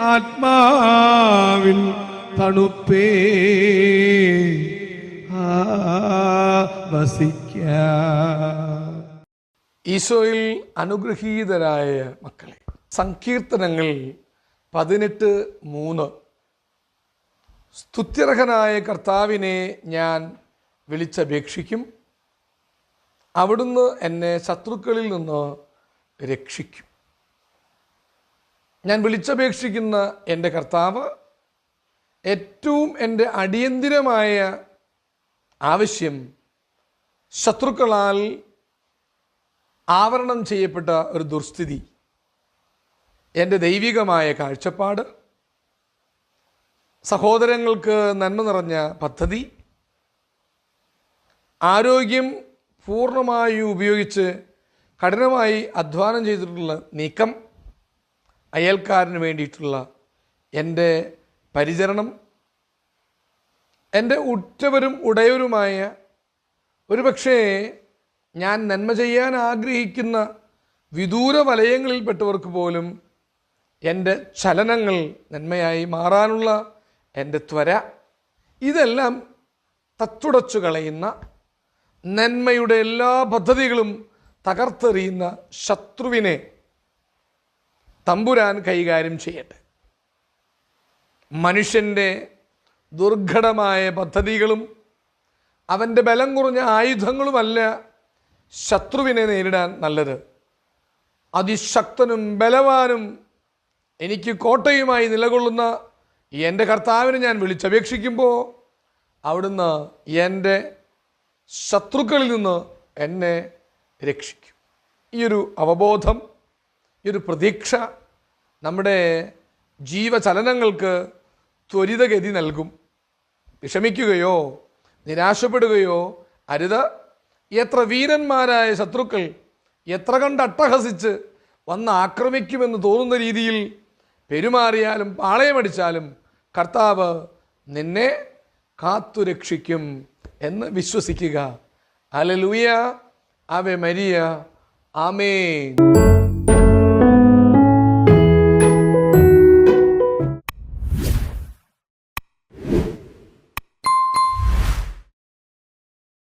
ആത്മാവിൻ തണുപ്പേ. വസിക്ക. ഈശോയിൽ അനുഗ്രഹീതരായ മക്കളെ സങ്കീർത്തനങ്ങൾ പതിനെട്ട് മൂന്ന്. സ്തുത്യർഹനായ കർത്താവിനെ ഞാൻ വിളിച്ചപേക്ഷിക്കും. അവിടുന്ന് എന്നെ ശത്രുക്കളിൽ നിന്ന് രക്ഷിക്കും. ഞാൻ വിളിച്ചപേക്ഷിക്കുന്ന എന്റെ കർത്താവ് ഏറ്റവും എന്റെ അടിയന്തിരമായ ആവശ്യം ശത്രുക്കളാൽ ആവരണം ചെയ്യപ്പെട്ട ഒരു ദുർസ്ഥിതി. എന്റെ ദൈവികമായ കാഴ്ചപ്പാട് സഹോദരങ്ങൾക്ക് നന്മ നിറഞ്ഞ പദ്ധതി ആരോഗ്യം പൂർണമായി ഉപയോഗിച്ച് കഠിനമായി അധ്വാനം ചെയ്തിട്ടുള്ള നീക്കം അയൽക്കാരന് വേണ്ടിയിട്ടുള്ള എന്റെ പരിചരണം എന്റെ ഉറ്റവരും ഉടയവരുമായ ഒരുപക്ഷേ ഞാൻ നന്മ ചെയ്യാൻ ആഗ്രഹിക്കുന്ന വിദൂര വലയങ്ങളിൽപ്പെട്ടവർക്ക് പോലും എന്റെ ചലനങ്ങൾ നന്മയായി മാറാനുള്ള എന്റെ ത്വര. ഇതെല്ലാം തത്തുടച്ചു കളയുന്ന നന്മയുടെ എല്ലാ പദ്ധതികളും തകർത്തെറിയുന്ന ശത്രുവിനെ തമ്പുരാൻ കൈകാര്യം ചെയ്യട്ടെ. മനുഷ്യന്റെ ദുർഘടമായ പദ്ധതികളും അവന്റെ ബലം കുറഞ്ഞ ആയുധങ്ങളുമല്ല ശത്രുവിനെ നേരിടാൻ നല്ലത്. അതിശക്തനും ബലവാനും എനിക്ക് കോട്ടയുമായി നിലകൊള്ളുന്ന എന്റെ കർത്താവിനെ ഞാൻ വിളിച്ചപേക്ഷിക്കുമ്പോൾ അവിടുന്ന് എന്റെ ശത്രുക്കളിൽ നിന്ന് എന്നെ രക്ഷിക്കും. ഈ ഒരു അവബോധം ഈ ഒരു പ്രതീക്ഷ നമ്മുടെ ജീവചലനങ്ങൾക്ക് ത്വരിതഗതി നൽകും. വിഷമിക്കുകയോ നിരാശപ്പെടുകയോ അരുത്. എത്ര വീരന്മാരായ ശത്രുക്കൾ എത്ര കണ്ട് അട്ടഹസിച്ച് വന്ന് ആക്രമിക്കുമെന്ന് തോന്നുന്ന രീതിയിൽ പെരുമാറിയാലും പാളയമടിച്ചാലും കർത്താവ് നിന്നെ കാത്തുരക്ഷിക്കും എന്ന് വിശ്വസിക്കുക. അലലൂയ അവെ മരിയ ആമേൻ.